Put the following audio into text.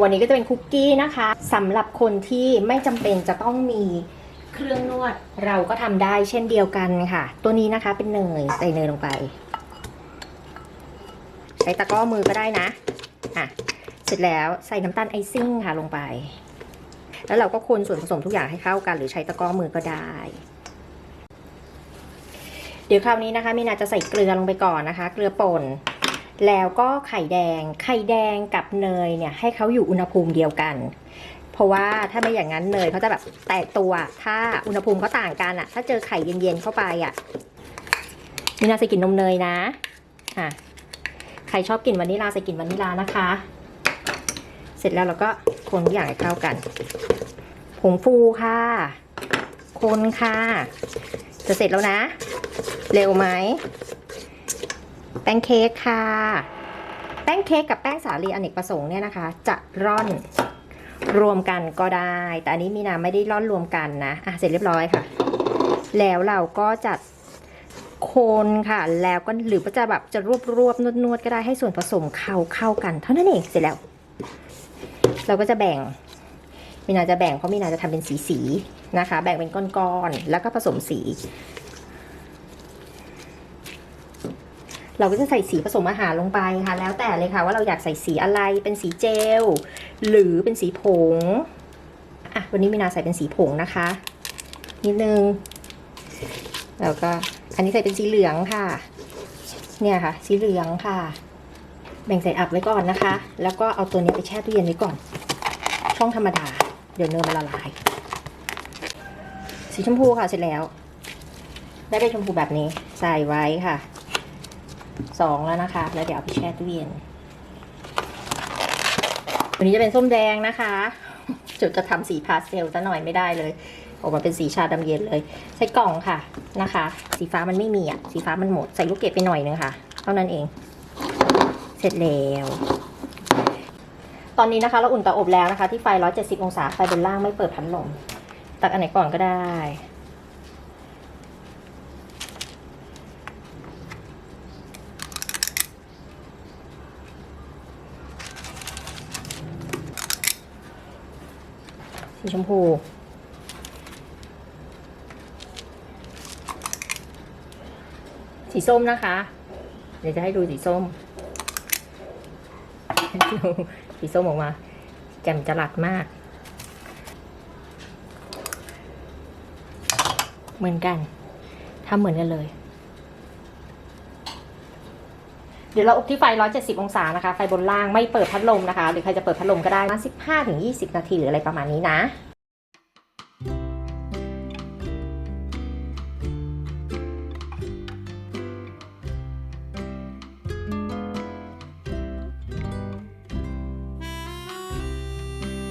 วันนี้ก็จะเป็นคุกกี้นะคะสำหรับคนที่ไม่จำเป็นจะต้องมีเครื่องนวดเราก็ทำได้เช่นเดียวกันค่ะ ตัวนี้นะคะเป็นเนยใส่เนยลงไป ใช้ตะกร้อมือก็ได้นะอะเสร็จแล้วใส่น้ำตาลไอซิ่งค่ะลงไป แล้วเราก็คนส่วนผสมทุกอย่างให้เข้ากัน หรือใช้ตะกร้อมือก็ได้ เดี๋ยวคราวนี้นะคะมีนาจะใส่เกลือลงไปก่อนนะคะ เกลือป่น แล้วก็ไข่แดง ไข่แดงกับเนยเนี่ยให้เขาอยู่อุณหภูมิเดียวกัน เพราะว่าถ้าไม่อย่างนั้นเนยเขาจะแบบแตกตัว ถ้าอุณหภูมิเขาต่างกันอะถ้าเจอไข่เย็นๆเข้าไปอะมีนาใส่กลิ่นนมเนยนะอะใครชอบกลิ่นวานิลาใส่กลิ่นวานิลานะคะ เสร็จแล้วเราก็คนทุกอย่างให้เข้ากัน ผงฟูค่ะ คนค่ะ จะเสร็จแล้วนะ เร็วไหม แป้งเค้กค่ะ แป้งเค้กกับแป้งสาลีอเนกประสงค์เนี่ยนะคะ จะร่อนรวมกันก็ได้ แต่อันนี้มีนาไม่ได้ร่อนรวมกันนะอะเสร็จเรียบร้อยค่ะ แล้วเราก็จะคนค่ะ แล้วก็หรือว่าจะแบบจะรวบรวบนวดนวดๆก็ได้ให้ส่วนผสมเข้าเข้ากัน เท่านั้นเองเสร็จแล้ว เราก็จะแบ่งมีนาจะแบ่งเพราะมีนาจะทำเป็นสีสีๆนะคะ แบ่งเป็นก้อนๆแล้วก็ผสมสี เราก็จะใส่สีผสมอาหารลงไปค่ะ แล้วแต่เลยค่ะว่าเราอยากใส่สีอะไรเป็นสีเจล หรือเป็นสีผงอะวันนี้มีนาใส่เป็นสีผงนะคะ นิดนึง แล้วก็อันนี้ใส่เป็นสีเหลืองค่ะ เนี่ยค่ะ สีเหลืองค่ะ แบ่งใส่อับไว้ก่อนนะคะ แล้วก็เอาตัวนี้ไปแช่ตู้เย็นไว้ก่อน ช่องธรรมดา เดี๋ยวเนื้อมันละลาย สีชมพูค่ะเสร็จแล้ว ได้เป็นชมพูแบบนี้ใส่ไว้ค่ะ สองแล้วนะคะ แล้วเดี๋ยวเอาไปแช่ตู้เย็นวันนี้จะเป็นส้มแดงนะคะจุดจะทำสีพาสเทลซะหน่อยไม่ได้เลยออกมาเป็นสีชาดำเย็นเลยใส่กล่องค่ะนะคะ สีฟ้ามันไม่มีอะ สีฟ้ามันหมด ใส่ลูกเกดไปหน่อยนึงค่ะ เท่านั้นเอง เสร็จแล้ว ตอนนี้นะคะ เราอุ่นเตาอบแล้วนะคะ ที่ไฟ 170 องศาไฟบนล่างไม่เปิดพัดลม ตักอันไหนก่อนก็ได้ สีชมพูสีส้มนะคะ เดี๋ยวจะให้ดูสีส้ม สีส้มออกมา แจ่มจรัสมาก เหมือนกันทำเหมือนกันเลย เดี๋ยวเราอบที่ไฟ 170 องศานะคะ ไฟบนล่างไม่เปิดพัดลมนะคะ หรือใครจะเปิดพัดลมก็ได้ประมาณ15-20 นาทีหรืออะไรประมาณนี้นะ